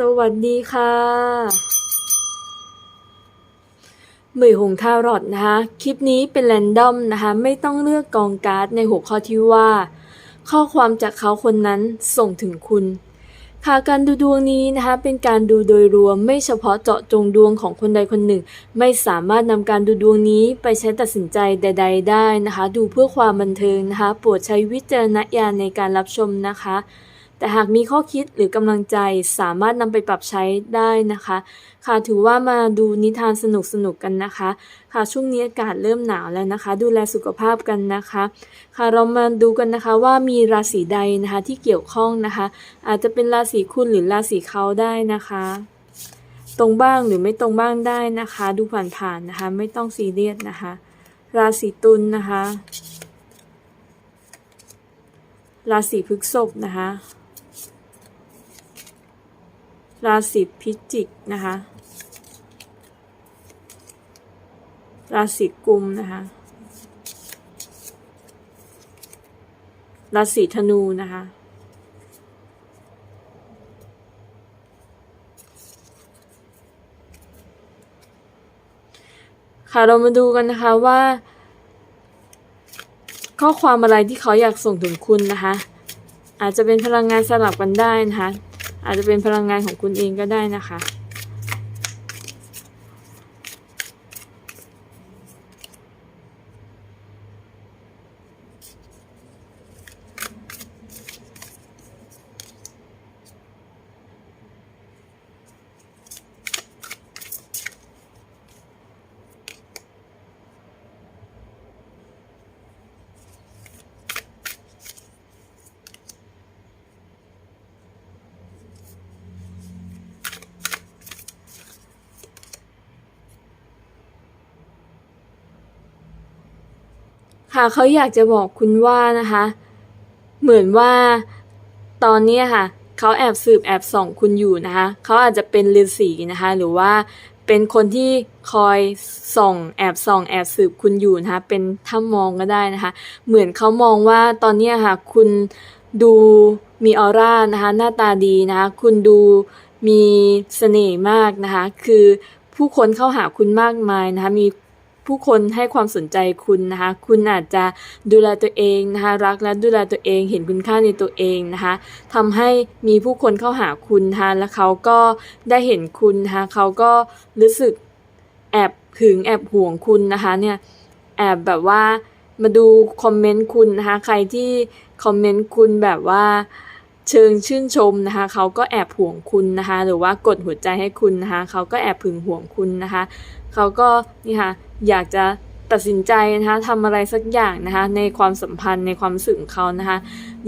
สวัสดีค่ะเหมยหงทารอดนะคะ คลิปนี้เป็นแรนดอมนะคะ ไม่ต้องเลือกกองการ์ดในหัวข้อที่ว่า ข้อความจากเขาคนนั้นส่งถึงคุณ ค่ะการดูดวงนี้นะคะ เป็นการดูโดยรวมไม่เฉพาะเจาะจงดวงของคนใดคนหนึ่ง ไม่สามารถนำการดูดวงนี้ไปใช้ตัดสินใจใด ๆ ได้นะคะ ดูเพื่อความบันเทิงนะคะโปรดใช้วิจารณญาณในการรับชมนะคะ แต่หากมีข้อคิดหรือกำลังใจสามารถนำไปปรับใช้ได้นะคะ ค่ะถือว่ามาดูนิทานสนุกๆกันนะคะ ค่ะช่วงนี้อากาศเริ่มหนาวแล้วนะคะ ดูแลสุขภาพกันนะคะ ค่ะเรามาดูกันนะคะว่ามีราศีใดนะคะที่เกี่ยวข้องนะคะ อาจจะเป็นราศีคุณหรือราศีเขาได้นะคะตรงบ้างหรือไม่ตรงบ้างได้นะคะ ดูผ่านๆนะคะ ไม่ต้องซีเรียสนะคะ ราศีตุลนะคะ ราศีพฤษภนะคะ ราศีพิจิกนะคะ ราศีกุมนะคะ ราศีธนูนะคะ ค่ะเรามาดูกันนะคะว่า ข้อความอะไรที่เขาอยากส่งถึงคุณนะคะ อาจจะเป็นพลังงานสลับกันได้นะคะ อาจจะเป็นพลังงานของคุณเองก็ได้นะคะ ค่ะเขาอยากจะบอกคุณว่านะคะ เหมือนว่าตอนนี้ค่ะเขาแอบสืบแอบส่องคุณอยู่นะคะเขาอาจจะเป็นฤาษีนะคะ หรือว่าเป็นคนที่คอยส่องแอบส่องแอบสืบคุณอยู่นะคะ เป็นถ้ามองก็ได้นะคะ เหมือนเขามองว่าตอนนี้ค่ะคุณดูมีออร่านะคะ หน้าตาดีนะคะ คุณดูมีเสน่ห์มากนะคะ คือผู้คนเข้าหาคุณมากมายนะคะ มี ผู้คนให้ความสนใจคุณนะคะ คุณอาจจะดูแลตัวเองนะคะ รักและดูแลตัวเองเห็นคุณค่าในตัวเองนะคะทำให้มีผู้คนเข้าหาคุณนะคะแล้วเขาก็ได้เห็นคุณนะคะเขาก็รู้สึกแอบหึงแอบห่วงคุณนะคะเนี่ยแอบแบบว่ามาดูคอมเมนต์คุณนะคะใครที่คอมเมนต์คุณแบบว่าเชิงชื่นชมนะคะเขาก็แอบห่วงคุณนะคะ หรือว่ากดหัวใจให้คุณนะคะเขาก็แอบหึงห่วงคุณนะคะเขาก็นี่ค่ะ อยากจะตัดสินใจนะคะทำอะไรสักอย่างนะคะในความสัมพันธ์ในความสึกของเขานะคะ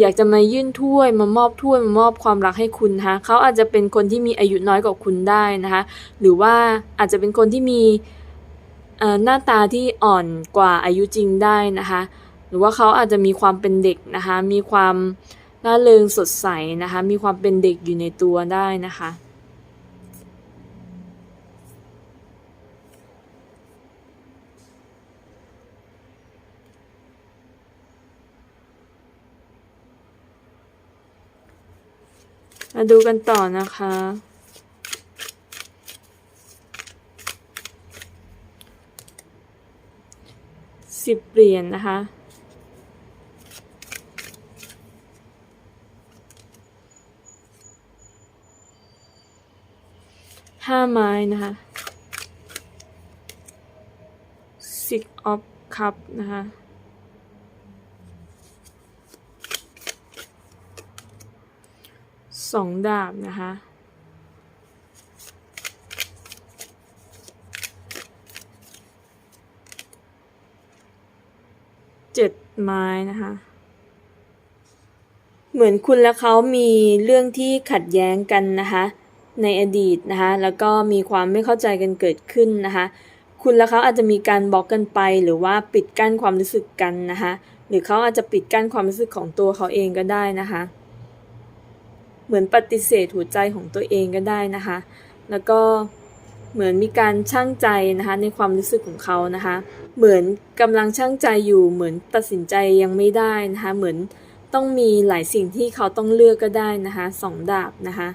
อยากจะมายื่นถ้วยมามอบถ้วยมามอบความรักให้คุณนะคะเขาอาจจะเป็นคนที่มีอายุน้อยกว่าคุณได้นะคะหรือว่าอาจจะเป็นคนที่มีหน้าตาที่อ่อนกว่าอายุจริงได้นะคะหรือว่าเขาอาจจะมีความเป็นเด็กนะคะมีความร่าเริงสดใสนะคะมีความเป็นเด็กอยู่ในตัวได้นะคะ มาดูกันต่อนะคะ สิบเหรียญนะคะ ห้าไม้นะคะ six of cup นะคะ สองดาบนะคะเจ็ดไม้นะคะ เหมือนคุณและเขามีเรื่องที่ขัดแย้งกันนะคะในอดีตนะคะ แล้วก็มีความไม่เข้าใจกันเกิดขึ้นนะคะ คุณและเขาอาจจะมีการบล็อกกันไป หรือว่าปิดกั้นความรู้สึกกันนะคะ หรือเขาอาจจะปิดกั้นความรู้สึกของตัวเขาเองก็ได้นะคะ เหมือนปฏิเสธหัวใจของตัวเองก็ได้นะคะ แล้วก็เหมือนมีการช่างใจนะคะในความรู้สึกของเขานะคะ เหมือนกำลังช่างใจอยู่ เหมือนตัดสินใจยังไม่ได้นะคะ เหมือนต้องมีหลายสิ่งที่เขาต้องเลือกก็ได้นะคะสองดาบนะคะ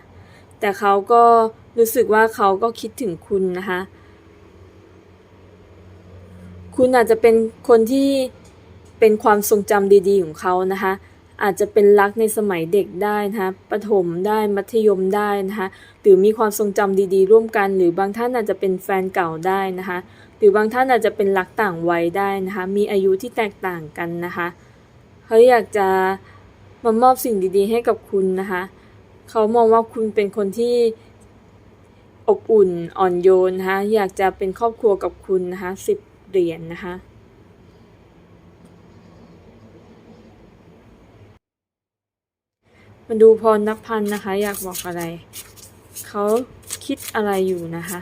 แต่เขาก็รู้สึกว่าเขาก็คิดถึงคุณนะคะ คุณอาจจะเป็นคนที่เป็นความทรงจำดีๆของเขานะคะ อาจจะเป็นรักในสมัยเด็กได้นะคะประถมได้มัธยมได้นะคะหรือมีความทรงจำดีๆ ร่วมกัน หรือบางท่านอาจจะเป็นแฟนเก่าได้นะคะ หรือบางท่านอาจจะเป็นรักต่างวัยได้นะคะ มีอายุที่แตกต่างกันนะคะเขาอยากจะมามอบสิ่งดีๆ ให้กับคุณนะคะเขามองว่าคุณเป็นคนที่อบอุ่นอ่อนโยนนะคะอยากจะเป็นครอบครัวกับคุณนะคะสิบเหรียญนะคะ มาดูพรนับพันนะคะ อยากบอกอะไร เขาคิดอะไรอยู่นะคะ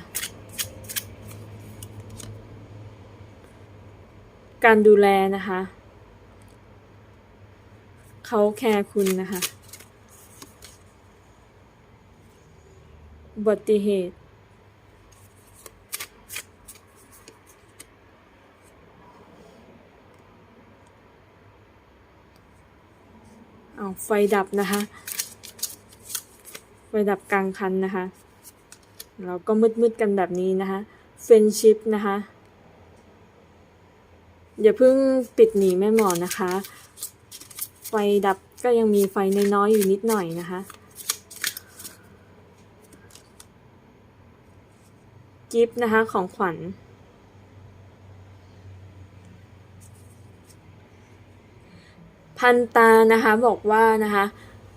การดูแลนะคะ เขาแคร์คุณนะคะอุบัติเหตุาไฟดับนะคะ ไฟดับกลางคันนะคะ เราก็มืดๆกันแบบนี้นะคะ เฟนชิพนะคะ อย่าเพิ่งปิดหนีแม่หมอนะคะ ไฟดับก็ยังมีไฟน้อยๆอยู่นิดหน่อยนะคะ กิฟต์นะคะของขวัญ พันตานะคะบอกว่านะคะ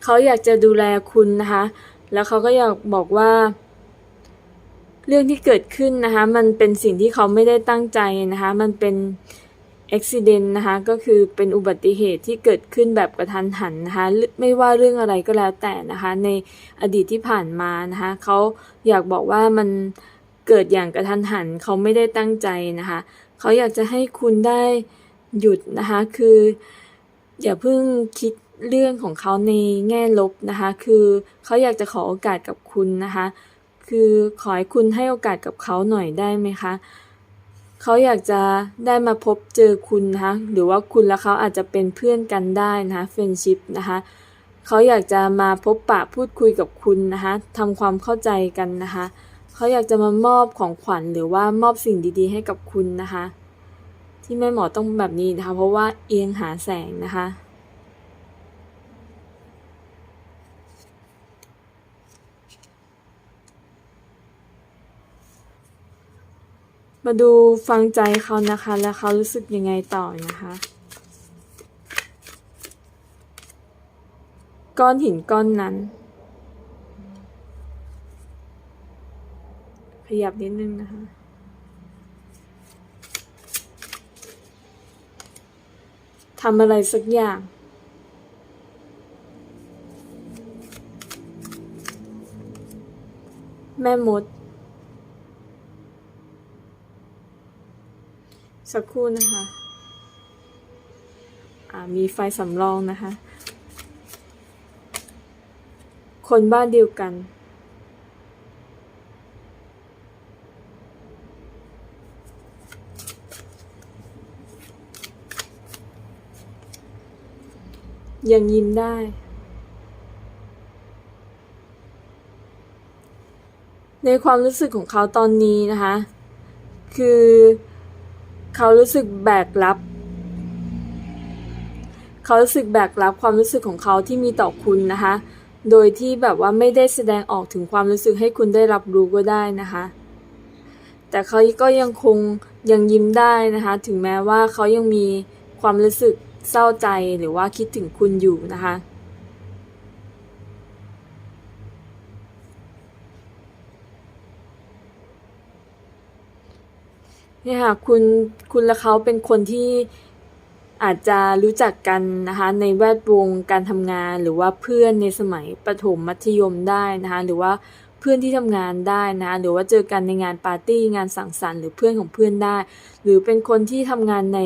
เขาอยากจะดูแลคุณนะคะ แล้วเขาก็อยากบอกว่า เรื่องที่เกิดขึ้นนะคะ มันเป็นสิ่งที่เขาไม่ได้ตั้งใจนะคะ มันเป็นอุบิเหตุนะคะ ก็คือเป็นอุบัติเหตุที่เกิดขึ้นแบบกระทันหันนะคะ ไม่ว่าเรื่องอะไรก็แล้วแต่นะคะ ในอดีตที่ผ่านมานะคะ เขาอยากบอกว่ามันเกิดอย่างกระทันหัน เขาไม่ได้ตั้งใจนะคะ เขาอยากจะให้คุณได้หยุดนะคะ คือ อย่าเพิ่งคิดเรื่องของเขาในแง่ลบนะคะ คือเขาอยากจะขอโอกาสกับคุณนะคะ คือขอให้คุณให้โอกาสกับเขาหน่อยได้ไหมคะเขาอยากจะได้มาพบเจอคุณนะคะหรือว่าคุณและเขาอาจจะเป็นเพื่อนกันได้นะคะเฟรนชิพนะคะเขาอยากจะมาพบปะพูดคุยกับคุณนะคะทำความเข้าใจกันนะคะเขาอยากจะมามอบของขวัญหรือว่ามอบสิ่งดีๆ ให้กับคุณนะคะ ที่แม่หมอต้องแบบนี้นะคะ เพราะว่าเอียงหาแสงนะคะ มาดูฟังใจเขานะคะ แล้วเขารู้สึกยังไงต่อนะคะก้อนหินก้อนนั้น ขยับนิดนึงนะคะ ทำอะไรสักอย่าง แม่มด สักครู่นะคะมีไฟสำรองนะคะ คนบ้านเดียวกัน ยังยิ้มได้ ในความรู้สึกของเขาตอนนี้นะคะ คือเขารู้สึกแบกรับ เขารู้สึกแบกรับความรู้สึกของเขาที่มีต่อคุณนะคะ โดยที่แบบว่าไม่ได้แสดงออกถึงความรู้สึกให้คุณได้รับรู้ก็ได้นะคะ แต่เขาก็ยังคงยังยิ้มได้นะคะ ถึงแม้ว่าเขายังมีความรู้สึก เศร้าใจหรือว่าคิดถึงคุณอยู่นะคะ เนี่ยค่ะคุณคุณและเขาเป็นคนที่อาจจะรู้จักกันนะคะในแวดวงการทำงานหรือว่าเพื่อนในสมัยประถมมัธยมได้นะคะหรือว่าเพื่อนที่ทำงานได้นะะหรือว่าเจอกันในงานปาร์ตี้งานสังสรรค์หรือเพื่อนของเพื่อนได้ หรือเป็นคนที่ทำงานใน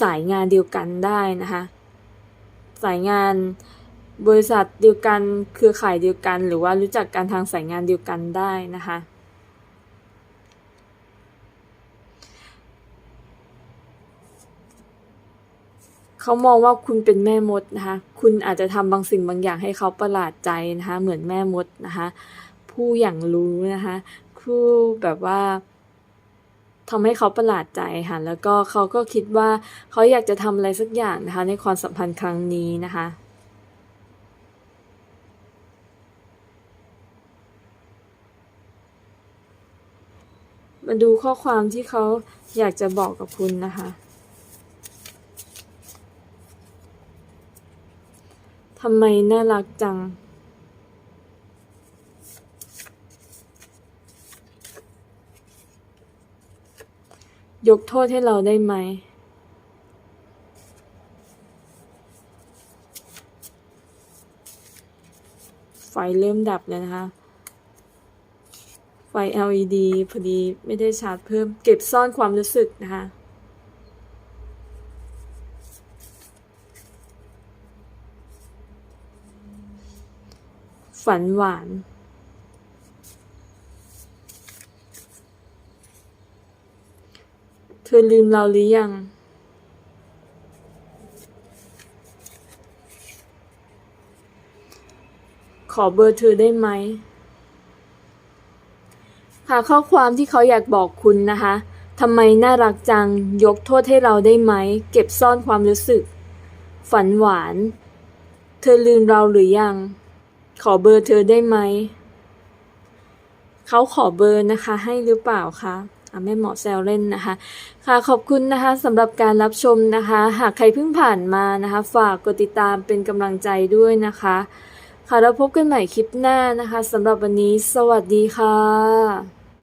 สายงานเดียวกันได้นะคะสายงานบริษัทเดียวกันเครือข่ายเดียวกัน หรือว่ารู้จักกันทางสายงานเดียวกันได้นะคะขเขามองว่าคุณเป็นแม่มดนะคะ คุณอาจจะทำบางสิ่งบางอย่างให้เขาประหลาดใจนะคะ เหมือนแม่มดนะคะ ผู้อย่างรู้นะคะ ผู้แบบว่า ทำให้เขาประหลาดใจค่ะแล้วก็เขาก็คิดว่าเขาอยากจะทำอะไรสักอย่างนะคะ ในความสัมพันธ์ครั้งนี้นะคะมาดูข้อความที่เขาอยากจะบอกกับคุณนะคะ ทำไมน่ารักจัง ยกโทษให้เราได้ไหม ไฟเริ่มดับแล้วนะคะ ไฟ LED พอดีไม่ได้ชาร์จเพิ่ม เก็บซ่อนความรู้สึกนะคะฝันหวาน เธอลืมเราหรือยัง ขอเบอร์เธอได้ไหม ค่ะข้อความที่เขาอยากบอกคุณนะคะทำไมน่ารักจัง ยกโทษให้เราได้ไหม เก็บซ่อนความรู้สึก ฝันหวาน เธอลืมเราหรือยัง ขอเบอร์เธอได้ไหม เขาขอเบอร์นะคะให้หรือเปล่าคะ อะแม่หมอแซวเล่นนะคะ ค่ะขอบคุณนะคะสำหรับการรับชมนะคะ หากใครเพิ่งผ่านมานะคะ ฝากกดติดตามเป็นกำลังใจด้วยนะคะ ค่ะแล้วพบกันใหม่คลิปหน้านะคะสำหรับวันนี้ สวัสดีค่ะ